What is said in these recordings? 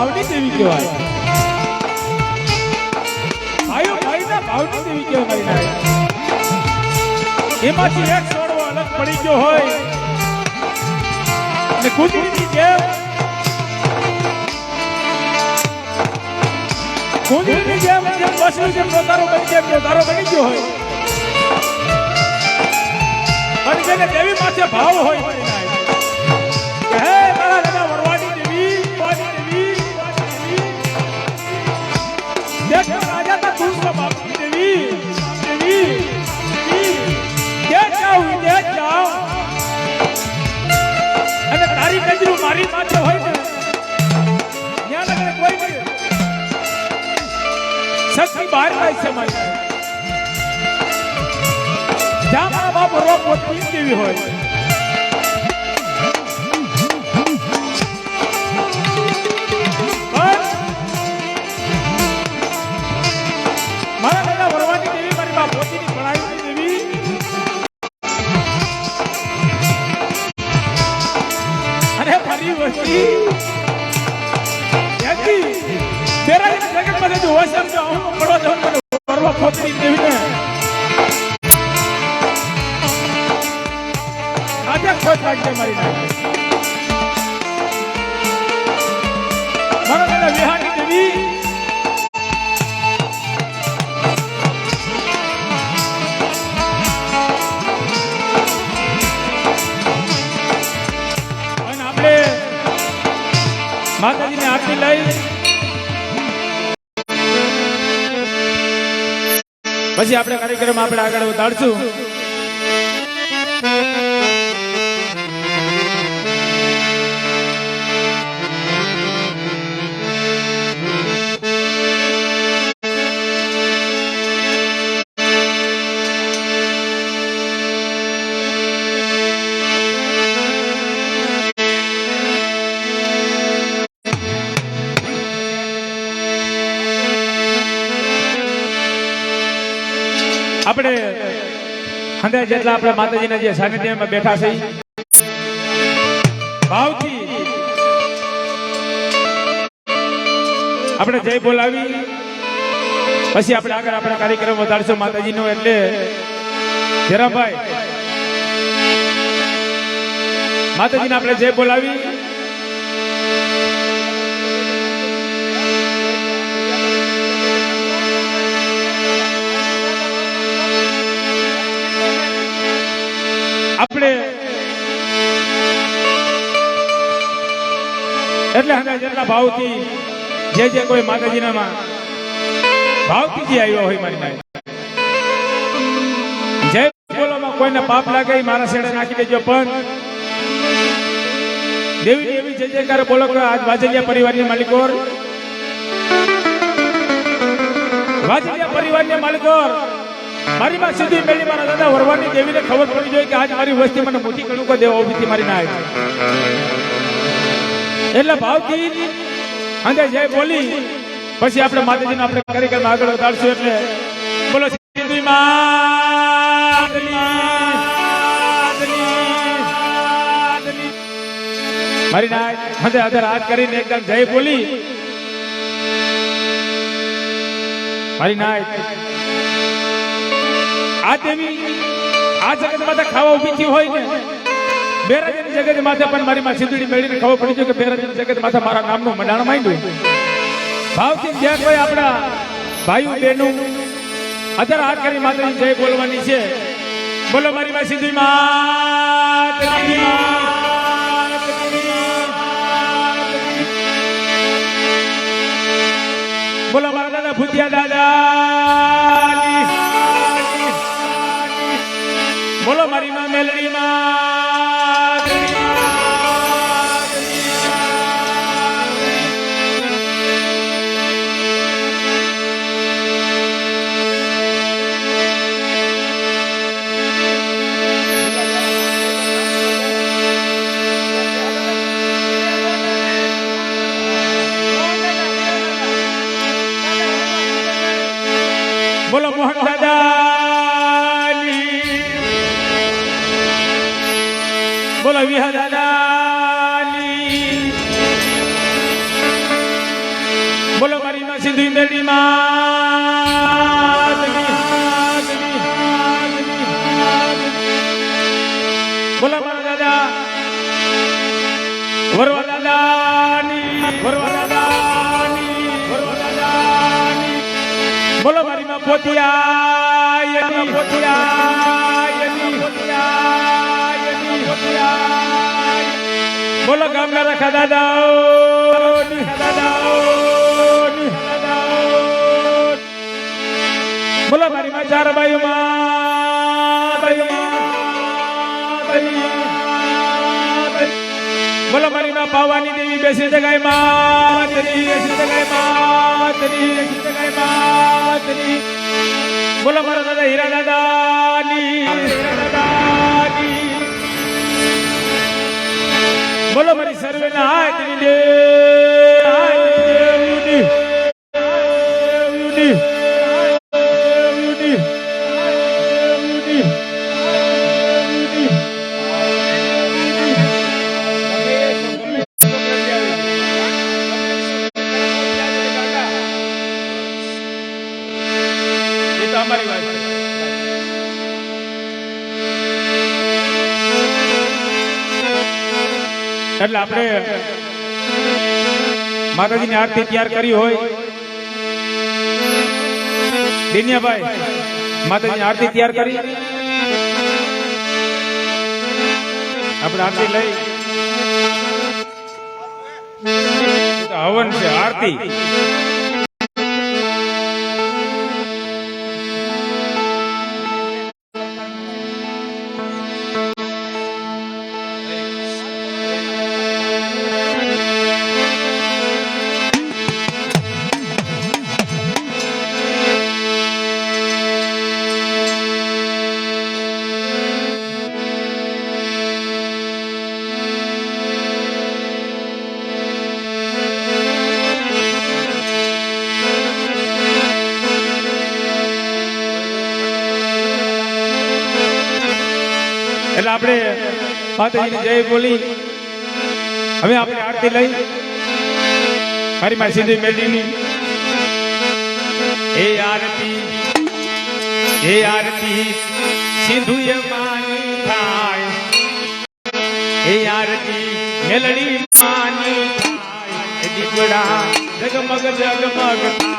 ભાવની દેવી કહેવાય. ભાઈઓ, ભાઈના ભાવની દેવી કહેવાય મારી એમાંથી એક છોડવો અલગ પડી ગયો હોય. ને કુદરતી જેમ કુદરતી જેમ જેમ બસની જેમ પોતારો બની જેમ પોતારો બની ગયો હોય. અને જેને દેવી માથે ભાવ હોય દેવી? દેવી? દેખ જાઉં દેખ અને તારી કજરું મારી માથે હોય ને ત્યાં લગને કોઈ નહીં. બહાર થાય છે મારી જ્યાં મારા બાપ રોગ પોતની દેવી હોય. આપણે કાર્યક્રમ આપણે આગળ વધારશું. હંદે જેટલા આપણે માતાજીના જે સાનિધ્યમાં બેઠા છે, ભાવથી આપણે જય બોલાવી. પછી આપણે આગળ આપણે કાર્યક્રમ વધારશું માતાજીનો, એટલે જરાભાઈ, માતાજીને આપણે જય બોલાવી. આપણે એટલે હંગા જેટલા ભાવથી, જે જે કોઈ માતાજીના માં ભાવથી જે આવ્યો હોય મારી માય જય બોલોમાં કોઈને પાપ લાગે મારા શેડે નાખી દેજો, પણ દેવી દેવી જય જયકાર બોલો કે આજ વાજલિયા પરિવારની માલિકો વાજલિયા પરિવારની માલિકો મારી પાસે સીધી મેળી મારા દાદા વરવાની દેવીને ખબર પડી જોઈએ કે આજ મારી વસ્તી મને મોટી કણુકો દેવા ઊભી મારી ના એટલે ભાવથી અંદર જય બોલી, પછી આપણે માતાજીને આપણે કાર્યક્રમ આગળ વધારશું એટલે બોલો સીધી મારી ના હંદે હજાર હાથ કરીને એકદમ જય બોલી. મારી નાય આ દેવી, આ જગત માથે ખાવા ઊભી હોય ને બેરાજની જગત માથે પણ મારી માં સીધડી મેળીને ખબર પડી છે કે બેરાજની જગત માથે મારા નામનું મંડાણ માંડ્યું? ભાવથી જ્યાં કોઈ આપણા ભાઈઓ બહેનો, અત્યારે હાથ કરી માતાની જય બોલવાની છે. બોલો મારી માં સીધી માં. બોલો મારા દાદા ભૂતિયા દાદા મારી બોલો મારા દાદા. વરવા દાદાની વરવા દાદાની વરવા દાદાની. બોલો મારી માં પોતિયા એની પોતિયા એની પોતિયા બોલો ગામના રખા દાદાઓ બોલો મારી ચાર બાયુ બોલો, મારી માં પાવાની દેવી બેસી જગાય માતની, બેસી જગાય માતની, બેસી જગાય માતની. બોલો, મારા દાદા, હીરા દાદાની હીરા દાદાની. બોલો, મારી સર્વે ના હાથની દે એટલે આપણે માતાજીની આરતી તૈયાર કરી હોય. દિનિયાભાઈ માતાજીની આરતી તૈયાર કરી. આપણે આરતી લઈ. હવન છે, આરતી. આપણે જય બોલી. હવે આપણે આરતી લઈ. મારી મારી સીધી મેળવીની એ આરતી એ આરતી, સિંધુ માની થાય. એ આરતી, મેલડી માની થાય. દીપડા જગમગ જગમગ થાય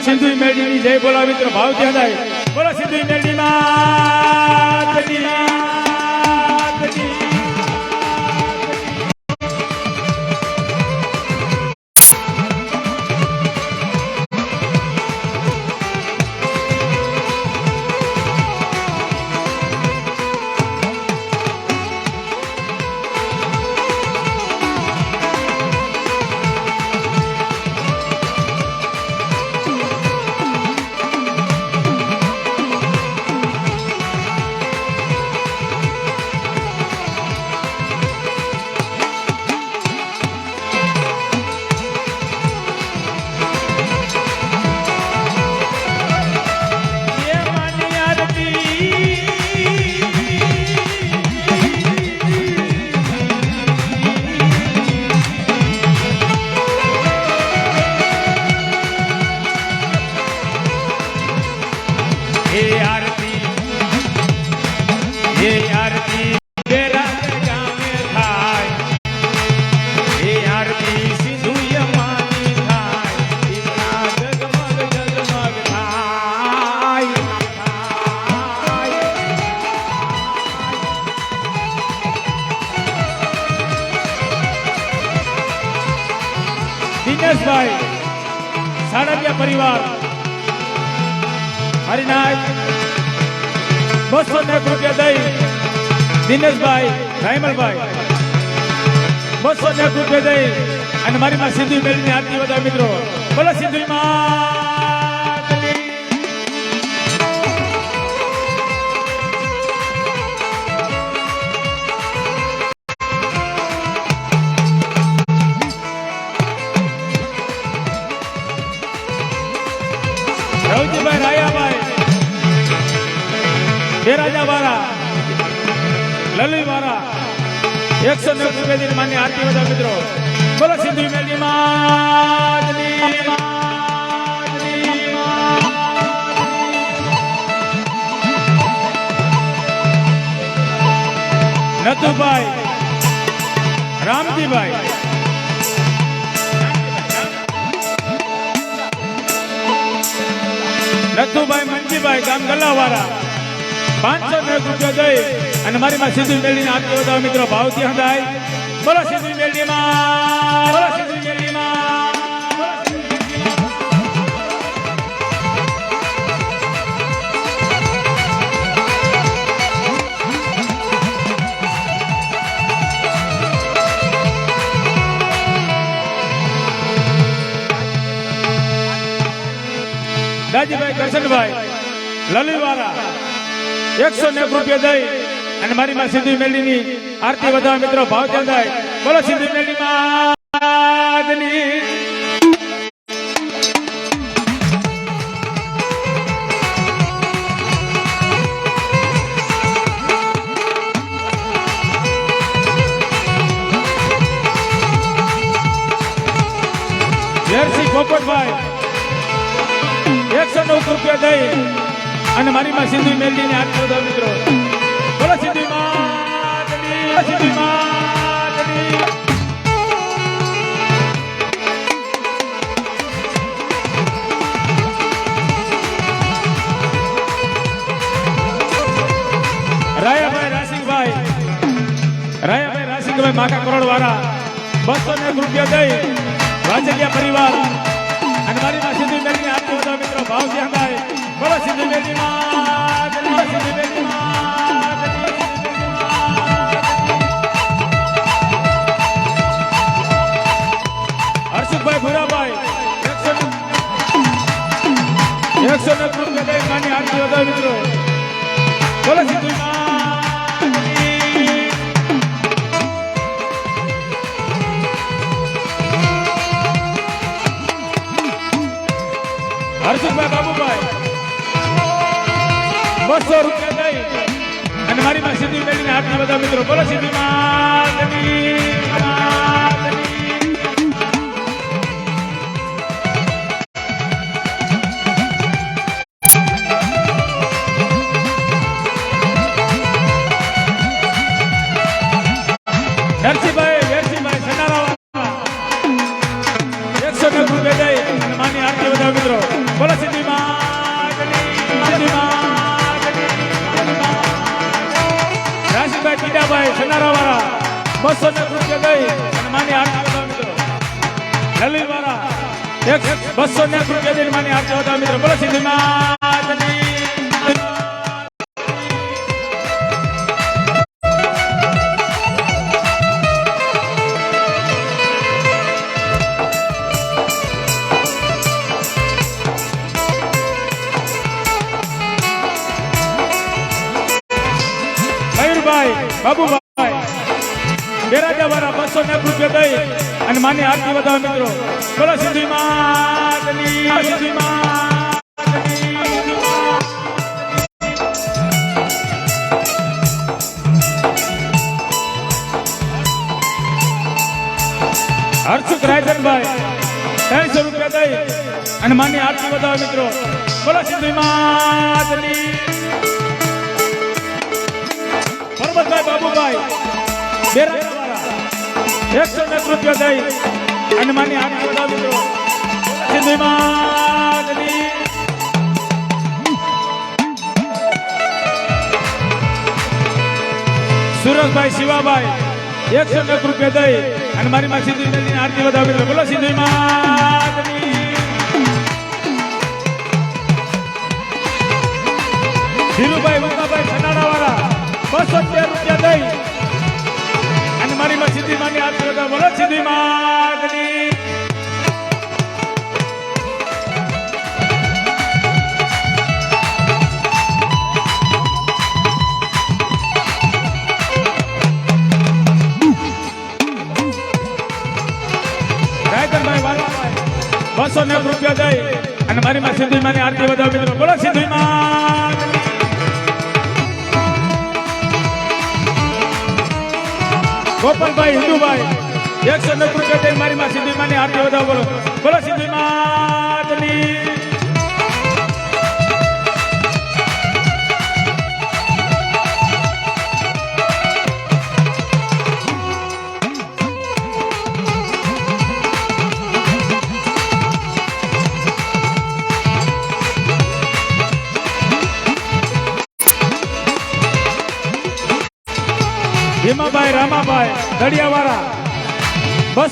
સિંધુ મેરડીની જય બોલા મિત્ર. ભાવ ત્યાં જાય બોલો સિંધુ મેરડી દિનેશભાઈ સાડલિયા પરિવાર. હરિનાથ, બસો ને રૂપિયા દઈ. દિનેશભાઈ, રાયમલભાઈ, બસો ને રૂપિયા દઈ. અને મારી માં સિંધુ મેળવીને આરતી બધા મિત્રો. બોલો સિંધુ માતની. લલી વાળા એકસો ને રૂપિયા માન્ય આરતી બધા મિત્રો. બોલો સિંધુ મેલી માં નતુભાઈ, રામજીભાઈ. નથુભાઈ મંજીભાઈ ગામ ગલ્લાવાળા પાંચસો રૂપિયા દઈ અને મારી માં સિંધુ મેળવીને આપતી બધા મિત્રો ભાવથી હંધાય બોલો સિંધુ મેળવીમાં બોલો મેળવીમાં. દાજીભાઈ કરશનભાઈ લલીવાળા એકસો ને રૂપિયા દઈ અને મારી માં સિંધુ મેલીની આરતી વધારે મિત્રો ભાવ જાય બોલો સિંધુ મેલી માં ઝેરસી પોપટભાઈ એકસો નવ રૂપિયા દઈ અને મારી માં સિંધુ મેલડી ને હાથ બધા મિત્રો. બોલો સિંધુ સિંધુ રાયાભાઈ રાસિકભાઈ રાયાભાઈ રાસિકભાઈ માકા કરોડ વાળા બસો ને રૂપિયા દઈ રાજકીય પરિવાર. અને મારી બધા મિત્રો ભાવ થાય બોલો સિંધુ મેલડી માં વધારે મિત્રો બોલો સિંધી હર્ષુક રાયચંદભાઈ, ત્રણસો રૂપિયા દઈ અને માની આરતી બતાવો મિત્રો. બોલો સિંધી માતની. પરબતભાઈ બાબુભાઈ બેરાવાળા એકસો ને રૂપિયા દઈ માની આરતી બધા મિત્રો સુરજભાઈ, શિવાભાઈ, એકસો એક રૂપિયા દઈ અને મારી માં મેળવીને આરતી વધાવી મિત્રો બોલો સિંધુ માતની ધીરુભાઈ વંદાભાઈ ખનાડા વાળા બસો રૂપિયા દઈ અને મારી માં સિંધી માની આરતી વધાવ બોલો સિંધી માતની બસો રૂપિયા દઈ અને મારી માં સિંધી માની આરતી બધા મિત્રો. બોલો સિંધી માં ગોપાલભાઈ, હિન્દુભાઈ, એકસો નેવું રૂપિયા મારી માં સિંધી માની આરતી બધા બોલો. બોલો સિંધી માતની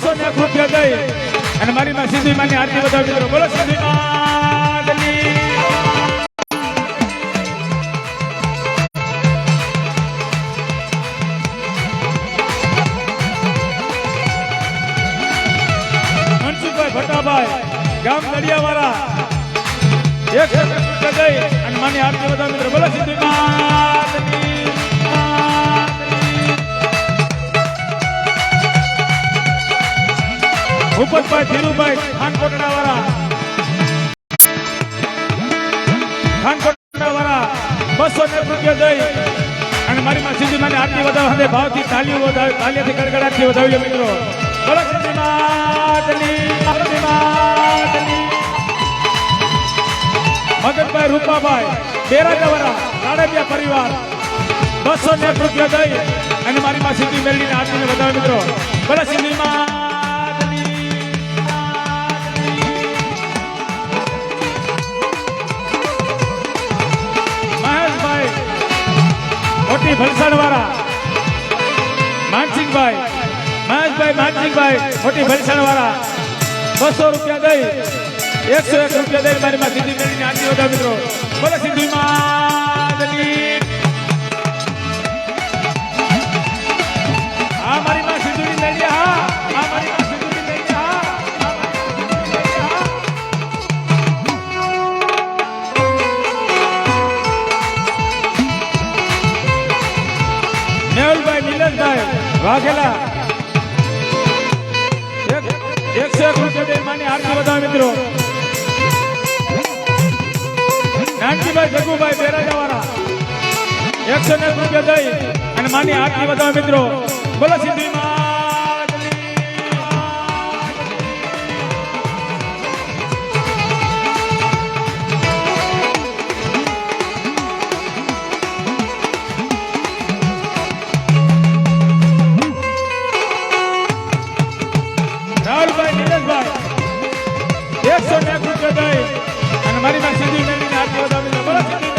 બસો ને એક રૂપિયા અને મારી માં સિંધી માની આરતી બધા મિત્રો બોલો સિંધી મનસુખભાઈ ભટ્ટાભાઈ, ગામ દડિયાવાળા એક રૂપિયા દઈ અને માની આરતી બધા મિત્રો બોલો માતની ભૂપતભાઈ ધીરુભાઈ ખાનકોટડા વાળા ખાનકોટડા વાળા બસો ને રૂપિયા દઈ. અને મારી માં સીધી માની આરતી વધાવવા હંદે ભાવથી તાલીઓ વધાવી તાલીઓથી ગડગડાટથી વધાવીએ મિત્રો. મગનભાઈ રૂપાભાઈ, બેરાજાવાળા રાડેબિયા પરિવાર. બસો ને રૂપિયા દઈ. અને મારી માં સીધી મેળવીને આરતીને વધાવે મિત્રો. બોલો સિંધી મોટી ભલસાડ વાળા માનસિંહભાઈ, મહેશભાઈ, માનસિંહભાઈ, મોટી ભલસાડ વાળા બસો રૂપિયા દઈ, એકસો એક રૂપિયા દઈ મારી માં સિદ્ધિ મેળવીને આરતી બધા મિત્રો. બોલે સિદ્ધિ આ મારી માં સિદ્ધિ મેળવી હા, આ મારી વાઘેલા. એક- એકસો એક રૂપિયા બેન માની આરતી બધા મિત્રો. નાનજીભાઈ જગુભાઈ બેરાજાવાળા. એકસો એક રૂપિયા દઈ અને માની આરતી બધા મિત્રો. બોલો સિંધી રાહુલભાઈ નીરજભાઈ એકસો એક રૂપિયા દઈ અને મારી પાસે